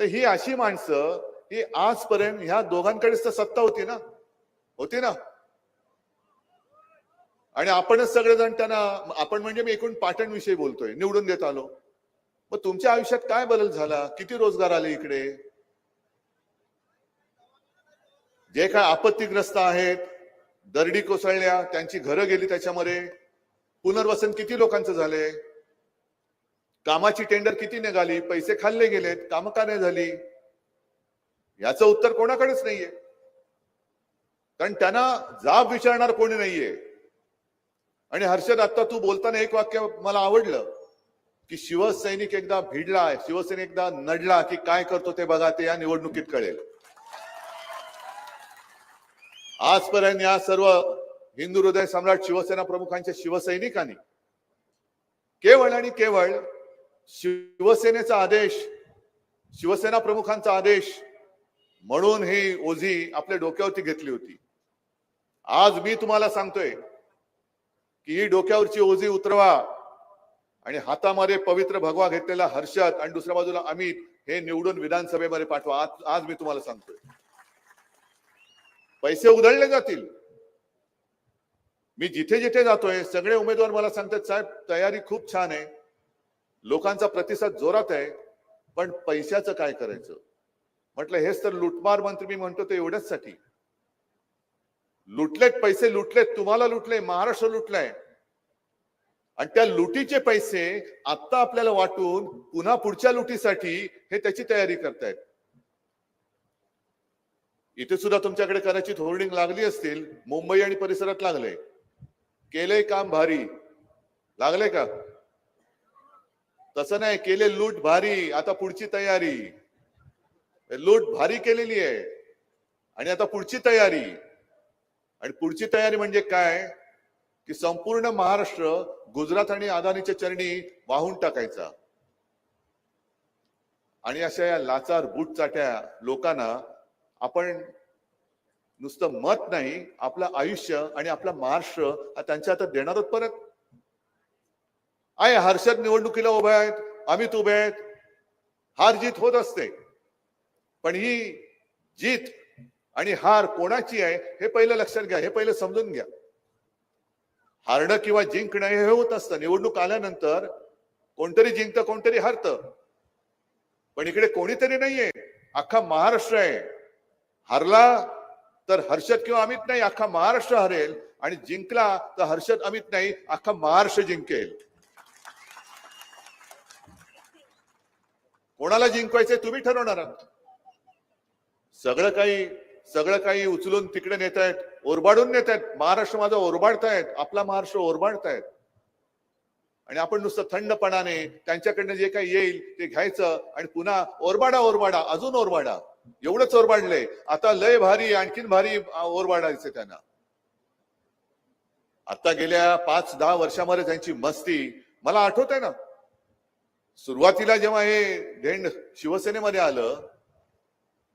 तर ही अशी माणसं ही आजपर्यंत ह्या दोघांकडेच तर सत्ता होती ना? होती ना? आणि आपणच सगळेजण त्यांना आपण म्हणजे मी एकूण पाटण विषयी बोलतोय निवडून देत आलो. मग तुमच्या आयुष्यात काय बदल झाला? किती रोजगार आले इकडे? जे काय आपत्तीग्रस्त आहेत दरडी कोसळल्या त्यांची घरं गेली त्याच्यामध्ये पुनर्वसन किती लोकांचं झाले कामाची टेंडर किती निघाली? पैसे खाल्ले गेलेत काम का नाही झाली? याचं उत्तर कोणाकडेच नाहीये. कारण त्यांना जाब विचारणार कोणी नाहीये. आणि हर्षद आता तू बोलताना एक वाक्य मला आवडलं की शिवसैनिक एकदा भिडला शिवसैनिक एकदा नडला की काय करतो ते बघा ते या निवडणुकीत कळेल. आजपर्यंत या सर्व हिंदू हृदय सम्राट शिवसेना प्रमुखांच्या शिवसैनिकांनी केवळ आणि केवळ शिवसेनेचा आदेश शिवसेना प्रमुखांचा आदेश म्हणून ही ओझी आपल्या डोक्यावरती घेतली होती. आज मी तुम्हाला सांगतोय की ही डोक्यावरची ओझी उतरवा आणि हातामध्ये पवित्र भगवा घेतलेला हर्षद आणि दुसऱ्या बाजूला अमित हे निवडून विधानसभेमध्ये पाठवा. आज आज मी तुम्हाला सांगतोय. पैसे उधळले जातील. मी जिथे जिथे जातोय सगळे उमेदवार मला सांगतात साहेब तयारी खूप छान आहे. लोकांचा प्रतिसाद जोरात आहे पण पैशाचं काय करायचं? म्हटलं हेच तर लुटमार मंत्री मी म्हणतो ते एवढ्याच साठी लुटलेत पैसे लुटलेत तुम्हाला लुटले महाराष्ट्र लुटलाय. आणि त्या लुटीचे पैसे आत्ता आपल्याला वाटून पुन्हा पुढच्या लुटीसाठी हे त्याची तयारी करतायत. इथे सुद्धा तुमच्याकडे कदाचित होर्डिंग लागली असतील मुंबई आणि परिसरात लागले केले काम भारी. लागले का? तसं नाही केले लूट भारी आता पुढची तयारी. लूट भारी केलेली आहे. आणि आता पुढची तयारी. आणि पुढची तयारी म्हणजे काय? की संपूर्ण महाराष्ट्र गुजरात आणि अदानीच्या चरणी वाहून टाकायचा. आणि अशा या लाचार बूट चाट्या लोकांना आपण नुसतं मत नाही आपलं आयुष्य आणि आपला महाराष्ट्र हा त्यांच्या आता देणारच परत? आहे हर्षद निवडणुकीला उभे आहेत अमित उभे आहेत. हार जीत होत असते. पण ही जीत आणि हार कोणाची आहे हे पहिलं लक्षात घ्या हे पहिलं समजून घ्या. हारणं किंवा जिंकणं हे होत असतं. निवडणूक आल्यानंतर कोणतरी जिंकतं कोणतरी हरतं. पण इकडे कोणीतरी नाहीये अख्खा महाराष्ट्र आहे. हरला तर हर्षद किंवा अमित नाही अख्खा महाराष्ट्र हरेल. आणि जिंकला तर हर्षद अमित नाही अख्खा महाराष्ट्र जिंकेल. कोणाला जिंकवायचंय तुम्ही ठरवणार आहात. सगळं काही सगळं काही उचलून तिकडे नेत आहेत ओरबाडून नेत आहेत महाराष्ट्र माझा ओरबाडतायत आपला महाराष्ट्र ओरबाडतायत. आणि आपण नुसतं थंडपणाने त्यांच्याकडनं जे काही येईल ते घ्यायचं आणि पुन्हा ओरबाडा ओरबाडा अजून ओरबाडा. एवढंच ओरबाडलंय आता लय भारी आणखीन भारी ओरबाडायचे त्यांना. आता गेल्या पाच दहा वर्षामध्ये त्यांची मस्ती. मला आठवत आहे ना सुरुवातीला जेव्हा हे धेंड शिवसेनेमध्ये आलं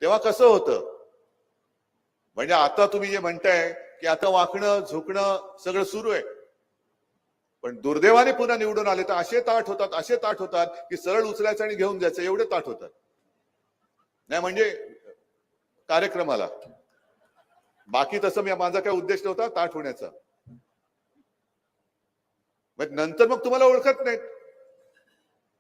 तेव्हा कसं होतं? म्हणजे आता तुम्ही जे म्हणताय की आता वाकणं झुकणं सगळं सुरू आहे. पण दुर्दैवाने पुन्हा निवडून आले तर असे ताट होतात असे ताट होतात की सरळ उचलायचं आणि घेऊन जायचं एवढे ताट होतात. नाही म्हणजे कार्यक्रमाला. बाकी तसं मी माझा काय उद्देश नव्हता ताट होण्याचा. मग नंतर मग तुम्हाला ओळखत नाहीत.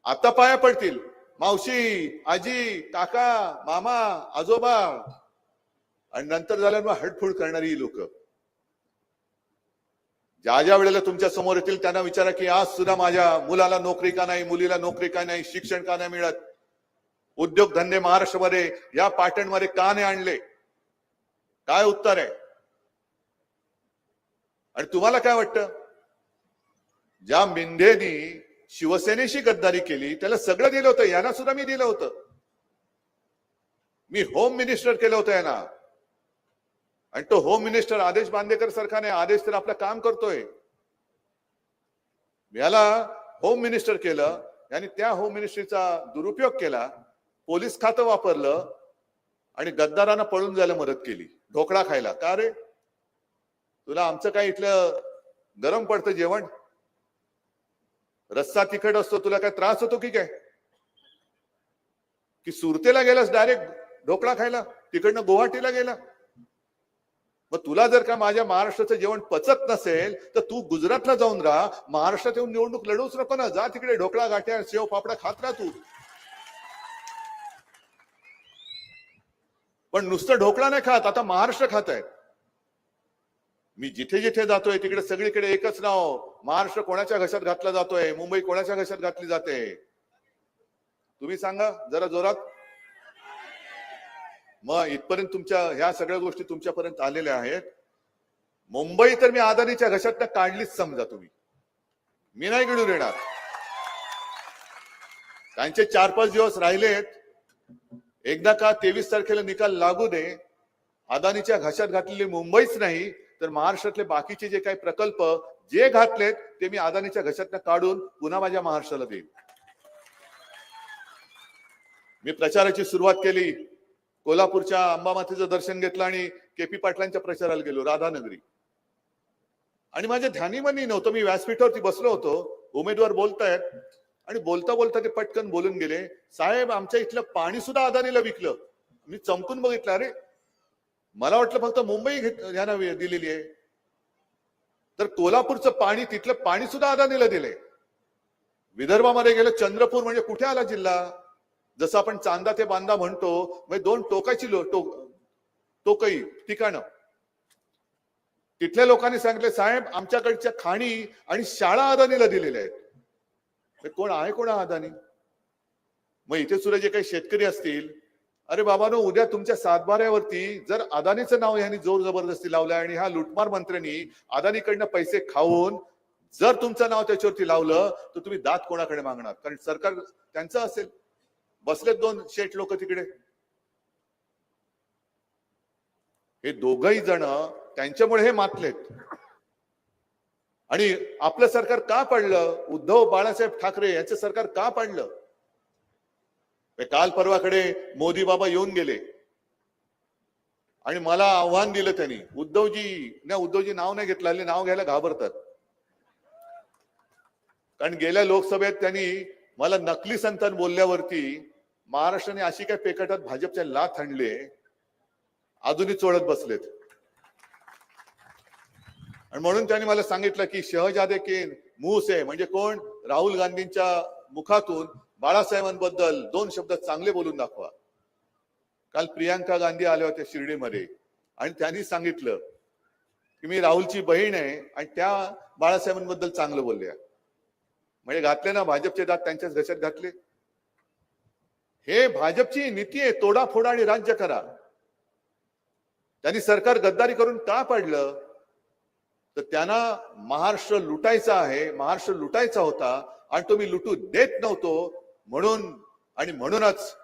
आता पाया पडतील. मावशी आजी काका मामा आजोबा. आणि नंतर झाल्यावर मग हडफूड करणारी ही लोक. ज्या ज्या वेळेला तुमच्यासमोर येतील त्यांना विचारा की आज सुद्धा माझ्या मुलाला नोकरी का नाही मुलीला नोकरी का नाही शिक्षण का नाही मिळत? उद्योगधंदे महाराष्ट्रामध्ये या पाटणमध्ये का नाही आणले? काय उत्तर आहे? आणि तुम्हाला काय वाटतं? ज्या मिंधेनी शिवसेनेशी गद्दारी केली त्याला सगळं दिलं होतं यांना सुद्धा मी दिलं होतं. मी होम मिनिस्टर केलं होतं यांना. आणि तो होम मिनिस्टर आदेश बांदेकर सारखा नाही आदेश तर आपलं काम करतोय. याला होम मिनिस्टर केलं आणि त्या होम मिनिस्ट्रीचा दुरुपयोग केला पोलीस खातं वापरलं आणि गद्दारांना पळून जायला मदत केली ढोकळा खायला. का रे? तुला आमचं काय इथलं गरम पडतं जेवण? रस्सा तिखट असतो तुला काय त्रास होतो की काय? की सुरतेला गेलास डायरेक्ट ढोकळा खायला तिकडनं गुवाहाटीला गेला. मग तुला जर का माझ्या महाराष्ट्राचं जेवण पचत नसेल तर तू गुजरातला जाऊन राहा महाराष्ट्रात येऊन निवडणूक लढवूच नको ना जा तिकडे ढोकळा गाठ्या शेव पापडा खात राहा तू. पण नुसतं ढोकळा नाही खात आता महाराष्ट्र खात आहे मी जिथे जिथे जातोय तिकडे सगळीकडे एकच नाव. महाराष्ट्र कोणाच्या घशात घातला जातोय? मुंबई कोणाच्या घशात घातली जाते? तुम्ही सांगा जरा जोरात. मग इथपर्यंत तुमच्या ह्या सगळ्या गोष्टी तुमच्यापर्यंत आलेल्या आहेत. मुंबई तर मी आदानीच्या घशात काढलीच समजा तुम्ही. मी नाही गिळून येणार. त्यांचे चार पाच दिवस राहिलेत. एकदा का तेवीस तारखेला निकाल लागू दे. अदानीच्या घशात घातलेली मुंबईच नाही. तर महाराष्ट्रातले बाकीचे जे काही प्रकल्प जे घातलेत ते मी अदानीच्या घशातनं काढून पुन्हा माझ्या महाराष्ट्राला देईन. मी प्रचाराची सुरुवात केली. कोल्हापूरच्या अंबामातेचं दर्शन घेतलं आणि केपी पाटलांच्या प्रचाराला गेलो राधानगरी. आणि माझ्या ध्यानीमनी नव्हतं मी व्यासपीठावरती बसलो होतो. उमेदवार बोलतायत. आणि बोलता बोलता ते पटकन बोलून गेले. साहेब आमच्या इथलं पाणी सुद्धा अदानीला विकलं. मी चमकून बघितलं अरे मला वाटलं फक्त मुंबई घेत ह्याना दिलेली आहे. तर कोल्हापूरचं पाणी तिथलं पाणी सुद्धा अदानीला दिलंय. विदर्भामध्ये गेलं चंद्रपूर म्हणजे कुठे आला जिल्हा? जसं आपण चांदा ते बांदा म्हणतो म्हणजे दोन टोकाची लो टोक टोकई ठिकाणं. तिथल्या लोकांनी सांगितले साहेब आमच्याकडच्या खाणी आणि शाळा अदानीला दिलेल्या आहेत. कोण आहे कोण अदानी मग इथे सुद्धा जे काही शेतकरी असतील अरे बाबानो उद्या तुमच्या सातबाऱ्यावरती जर अदानीचं नाव यांनी जोर जबरदस्ती लावलं आणि ह्या लुटमार मंत्र्यांनी अदानीकडनं पैसे खाऊन जर तुमचं नाव त्याच्यावरती लावलं तर तुम्ही दात कोणाकडे मागणार? कारण सरकार त्यांचं असेल. बसलेत दोन शेठ लोक तिकडे. हे दोघही जण त्यांच्यामुळे हे मातलेत. आणि आपलं सरकार का पडलं? उद्धव बाळासाहेब ठाकरे यांचं सरकार का पडलं? काल परवाकडे मोदी बाबा येऊन गेले. आणि मला आव्हान दिलं त्यांनी. उद्धवजी ना उद्धवजी नाव नाही घेतलं हल्ली नाव घ्यायला घाबरतात. कारण गेल्या लोकसभेत त्यांनी मला नकली संतान बोलल्यावरती महाराष्ट्राने अशी काय पेकटात भाजपच्या लाथ आणले अजूनही चोळत बसलेत. आणि म्हणून त्यांनी मला सांगितलं की शहजादे केन मूस आहे म्हणजे कोण? राहुल गांधींच्या मुखातून बाळासाहेबांबद्दल दोन शब्द चांगले बोलून दाखवा. काल प्रियांका गांधी आल्या होत्या शिर्डीमध्ये आणि त्यांनी सांगितलं की मी राहुलची बहीण आहे आणि त्या बाळासाहेबांबद्दल चांगलं बोलल्या. म्हणजे घातले ना भाजपचे दात त्यांच्याच घशात घातले. हे भाजपची नीती आहे तोडाफोडा आणि राज्य करा. त्यांनी सरकार गद्दारी करून का पाडलं? तर त्यांना महाराष्ट्र लुटायचा आहे महाराष्ट्र लुटायचा होता आणि तो मी लुटू देत नव्हतो. म्हणून आणि म्हणूनच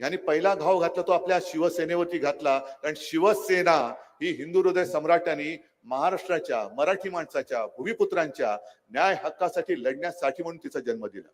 यांनी पहिला घाव घातला तो आपल्या शिवसेनेवरती घातला. कारण शिवसेना ही हिंदू हृदय सम्राटांनी महाराष्ट्राच्या मराठी माणसाच्या भूमिपुत्रांच्या न्याय हक्कासाठी लढण्यासाठी म्हणून तिचा जन्म दिला.